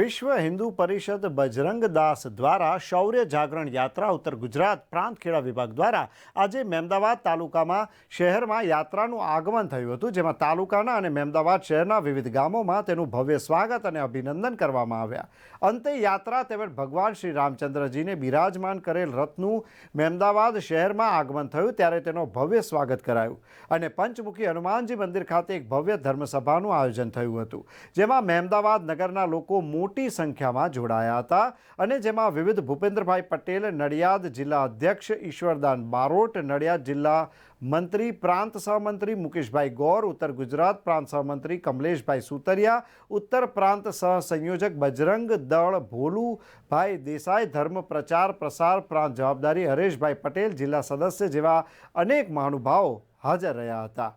વિશ્વ હિન્દુ પરિષદ બજરંગ દાસ દ્વારા શૌર્ય જાગરણ યાત્રા ઉત્તર ગુજરાત પ્રાંત ખેડા વિભાગ દ્વારા આજે મહેમદાવાદ તાલુકામાં શહેરમાં યાત્રાનું આગમન થયું હતું, જેમાં તાલુકાના અને મહેમદાવાદ શહેરના વિવિધ ગામોમાં તેનું ભવ્ય સ્વાગત અને અભિનંદન કરવામાં આવ્યા. અંતે યાત્રા તેમજ ભગવાન શ્રી રામચંદ્રજીને બિરાજમાન કરેલ રથનું મહેમદાવાદ શહેરમાં આગમન થયું, ત્યારે તેનો ભવ્ય સ્વાગત કરાયું અને પંચમુખી હનુમાનજી મંદિર ખાતે એક ભવ્ય ધર્મસભાનું આયોજન થયું હતું, જેમાં મહેમદાવાદ નગરના લોકો મોટી સંખ્યામાં જોડાયા હતા અને જેમાં વિવિધ ભૂપેન્દ્રભાઈ પટેલ, નડિયાદ જિલ્લા અધ્યક્ષ ઈશ્વરદાન બારોટ, નડિયાદ જિલ્લા મંત્રી, પ્રાંત સહમંત્રી મુકેશભાઈ ગૌર, ઉત્તર ગુજરાત પ્રાંત સહમંત્રી કમલેશભાઈ સુતરિયા, ઉત્તર પ્રાંત સહસંયોજક બજરંગ દળ ભોલુભાઈ દેસાઈ, ધર્મ પ્રચાર પ્રસાર પ્રાંત જવાબદારી હરેશભાઈ પટેલ, જિલ્લા સદસ્ય જેવા અનેક મહાનુભાવો હાજર રહ્યા હતા.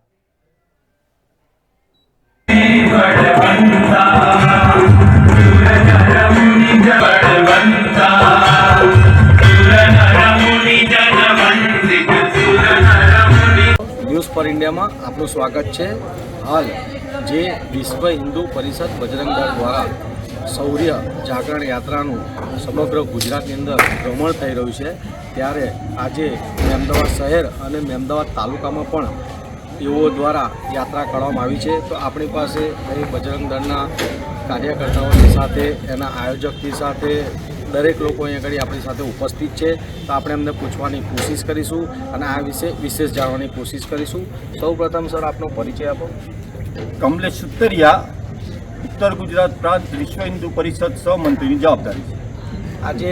ન્યૂઝ ફોર ઇન્ડિયામાં આપનું સ્વાગત છે. હાલ, જે વિશ્વ હિન્દુ પરિષદ બજરંગ દળ દ્વારા શૌર્ય જાગરણ યાત્રાનું સમગ્ર ગુજરાતની અંદર ભ્રમણ થઈ રહ્યું છે, ત્યારે આજે મહેમદાવાદ શહેર અને મહેમદાવાદ તાલુકામાં પણ તેઓ દ્વારા યાત્રા કરવામાં આવી છે. તો આપણી પાસે અહીં બજરંગ દળના કાર્યકર્તાઓની સાથે એના આયોજકની સાથે દરેક લોકો અહીંયા આગળ આપણી સાથે ઉપસ્થિત છે. તો આપણે એમને પૂછવાની કોશિશ કરીશું અને આ વિશે વિશેષ જાણવાની કોશિશ કરીશું. સૌપ્રથમ સર આપનો પરિચય આપો. કમલેશ સુતરિયા ઉત્તર ગુજરાત પ્રાંત વિશ્વ હિન્દુ પરિષદ સહમંત્રીની જવાબદારી છે. આજે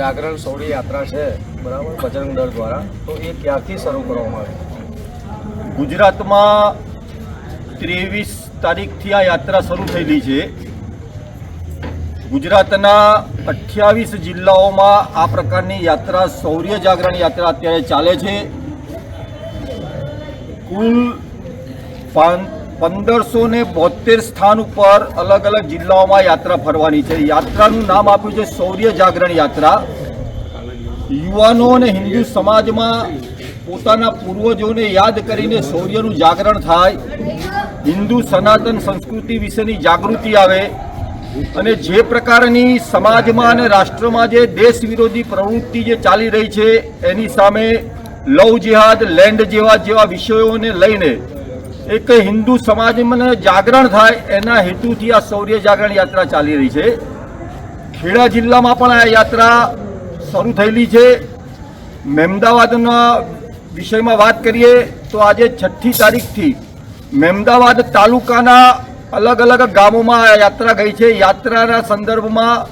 જાગરણ સૌરી યાત્રા છે બરાબર? બજરંગ દળ દ્વારા. તો એ ક્યાંથી શરૂ કરવામાં આવી? ગુજરાતમાં ત્રેવીસ તારીખથી આ યાત્રા શરૂ થયેલી છે. ગુજરાતના અઠ્યાવીસ જિલ્લાઓમાં આ પ્રકારની યાત્રા, શૌર્ય જાગરણ યાત્રા અત્યારે ચાલે છે. કુલ પંદરસો ને બોતેર સ્થાન ઉપર અલગ અલગ જિલ્લાઓમાં યાત્રા ફરવાની છે. યાત્રાનું નામ આપ્યું છે શૌર્ય જાગરણ યાત્રા. યુવાનો અને હિન્દુ સમાજમાં પોતાના પૂર્વજોને યાદ કરીને શૌર્યનું જાગરણ થાય. હિન્દુ સનાતન સંસ્કૃતિ વિશેની જાગૃતિ આવે. અને જે પ્રકારની સમાજમાં અને રાષ્ટ્રમાં જે દેશ વિરોધી પ્રવૃત્તિ જે ચાલી રહી છે, એની સામે લવ જેહાદ, લેન્ડ જેવા જેવા વિષયોને લઈને એક હિન્દુ સમાજમાં જાગરણ થાય, એના હેતુથી આ શૌર્ય જાગરણ યાત્રા ચાલી રહી છે. ખેડા જિલ્લામાં પણ આ યાત્રા શરૂ થયેલી છે. મહેમદાવાદના વિષયમાં વાત કરીએ તો આજે છઠ્ઠી તારીખથી મહેમદાવાદ તાલુકાના અલગ અલગ ગામોમાં યાત્રા ગઈ છે. યાત્રાના સંદર્ભમાં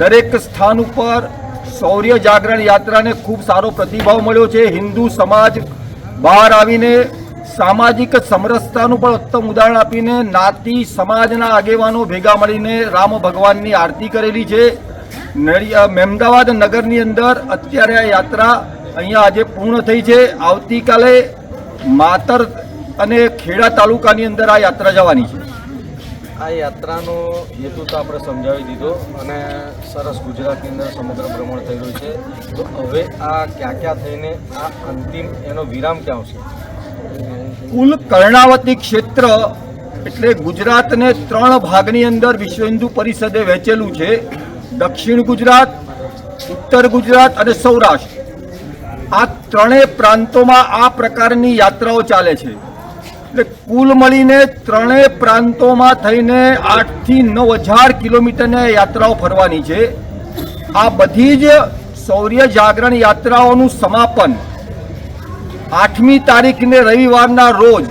દરેક સ્થાન ઉપર શૌર્ય જાગરણ યાત્રાને ખૂબ સારો પ્રતિભાવ મળ્યો છે. હિન્દુ સમાજ બહાર આવીને સામાજિક સમરસતાનું પણ ઉત્તમ ઉદાહરણ આપીને નાતી સમાજના આગેવાનો ભેગા મળીને રામ ભગવાનની આરતી કરેલી છે. મહેમદાવાદ નગરની અંદર અત્યારે આ યાત્રા અહીંયા આજે પૂર્ણ થઈ છે. આવતીકાલે માતર અને ખેડા તાલુકાની અંદર આ યાત્રા જવાની છે. આ યાત્રાનો હેતુ તો આપણે સમજાવી દીધો અને સરસ ગુજરાતની અંદર સમગ્ર ભ્રમણ થઈ રહ્યું છે. તો હવે આ ક્યાં ક્યાં થઈને આ અંતિમ એનો વિરામ ક્યાં આવશે કુલ કર્ણાવતી ક્ષેત્ર એટલે ગુજરાતને ત્રણ ભાગની અંદર વિશ્વ હિન્દુ પરિષદે વહેંચેલું છે. દક્ષિણ ગુજરાત ઉત્તર ગુજરાત અને સૌરાષ્ટ્ર. આ ત્રણેય પ્રાંતોમાં આ પ્રકારની યાત્રાઓ ચાલે છે. એટલે કુલ મળીને ત્રણેય પ્રાંતોમાં થઈને આઠથી નવ હજાર કિલોમીટરને યાત્રાઓ ફરવાની છે. આ બધી જ શૌર્ય જાગરણ યાત્રાઓનું સમાપન આઠમી તારીખને રવિવારના રોજ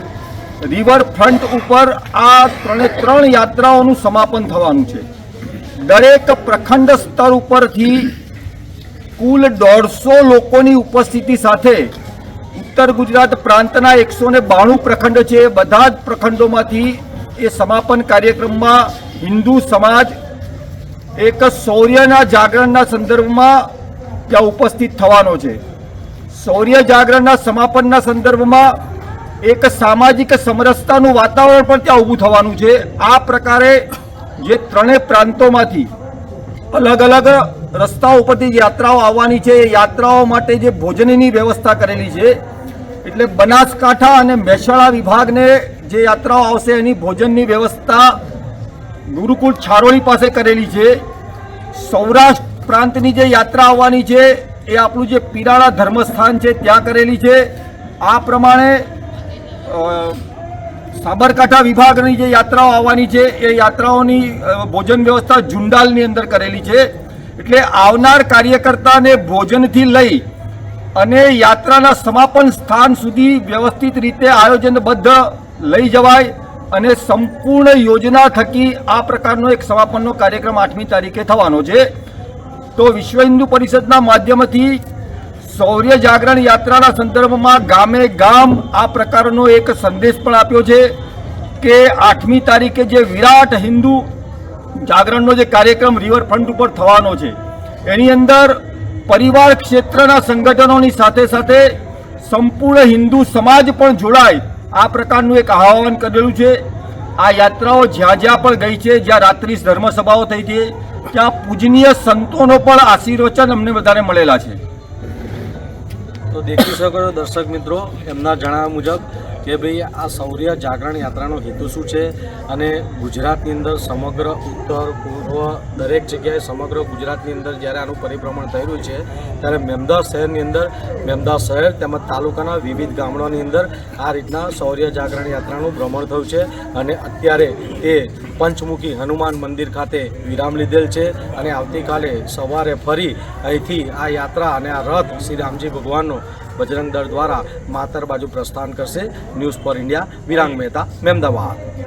રિવરફ્રન્ટ ઉપર આ ત્રણે ત્રણ યાત્રાઓનું સમાપન થવાનું છે. દરેક પ્રખંડ સ્તર ઉપરથી કુલ દોઢસો લોકોની ઉપસ્થિતિ સાથે ઉત્તર ગુજરાત પ્રાંતના એકસો ને બાણું પ્રખંડ છે. બધા જ પ્રખંડોમાંથી એ સમાપન કાર્યક્રમમાં હિન્દુ સમાજ, એક શૌર્યના જાગરણના સંદર્ભમાં ત્યાં ઉપસ્થિત થવાનો છે. શૌર્ય જાગરણના સમાપનના સંદર્ભમાં એક સામાજિક સમરસતાનું વાતાવરણ પણ ત્યાં ઊભું થવાનું છે. આ પ્રકારે જે ત્રણેય પ્રાંતોમાંથી અલગ અલગ રસ્તાઓ ઉપરથી યાત્રાઓ આવવાની છે. એ યાત્રાઓ માટે જે ભોજનની વ્યવસ્થા કરેલી છે, એટલે બનાસકાંઠા અને મહેસાણા વિભાગને જે યાત્રાઓ આવશે એની ભોજનની વ્યવસ્થા ગુરુકુળ છારોળી પાસે કરેલી છે. સૌરાષ્ટ્ર પ્રાંતની જે યાત્રા આવવાની છે, એ આપણું જે પીરાણા ધર્મસ્થાન છે, ત્યાં કરેલી છે. આ પ્રમાણે સાબરકાંઠા વિભાગની જે યાત્રાઓ આવવાની છે, એ યાત્રાઓની ભોજન વ્યવસ્થા જુંડાલની અંદર કરેલી છે. એટલે આવનાર કાર્યકર્તાને ભોજનથી લઈ અને યાત્રાના સમાપન સ્થાન સુધી વ્યવસ્થિત રીતે આયોજનબદ્ધ લઈ જવાય અને સંપૂર્ણ યોજના થકી આ પ્રકારનો એક સમાપનનો કાર્યક્રમ આઠમી તારીખે થવાનો છે. તો વિશ્વ હિન્દુ પરિષદના માધ્યમથી શૌર્ય જાગરણ યાત્રાના સંદર્ભમાં ગામે ગામ આ પ્રકારનો એક સંદેશ પણ આપ્યો છે કે આઠમી તારીખે જે વિરાટ હિન્દુ જાગરણનો જે કાર્યક્રમ રિવરફ્રન્ટ ઉપર થવાનો છે, એની અંદર પરિવાર ક્ષેત્રના સંગઠનોની સાથે સાથે સંપૂર્ણ હિન્દુ સમાજ પણ જોડાય, આ પ્રકારનું એક આહવાન કરેલું છે. આ યાત્રાઓ જ્યાં જ્યાં પણ ગઈ છે, જ્યાં રાત્રિ ધર્મસભાઓ થઈ છે, ત્યાં પૂજનીય સંતોનો પણ આશીર્વચન અમને બધાને મળેલા છે. તો દેખી શકો દર્શક મિત્રો, એમના જણાવ્યા મુજબ કે ભાઈ આ શૌર્ય જાગરણ યાત્રાનો હેતુ શું છે? અને ગુજરાતની અંદર સમગ્ર ઉત્તર, પૂર્વ દરેક જગ્યાએ સમગ્ર ગુજરાતની અંદર જ્યારે આનું પરિભ્રમણ થઈ રહ્યું છે, ત્યારે મેમદાસ શહેરની અંદર મેમદાસ શહેર તેમજ તાલુકાના વિવિધ ગામડાની અંદર આ રીતના શૌર્ય જાગરણ યાત્રાનું ભ્રમણ થયું છે. અને અત્યારે એ પંચમુખી હનુમાન મંદિર ખાતે વિરામ લીધેલ છે અને આવતીકાલે સવારે ફરી અહીંથી આ યાત્રા અને આ રથ શ્રી રામજી ભગવાનનો બજરંગ દળ દ્વારા માતર બાજુ પ્રસ્થાન કરશે. News for India Virang Mehta Mehmedabad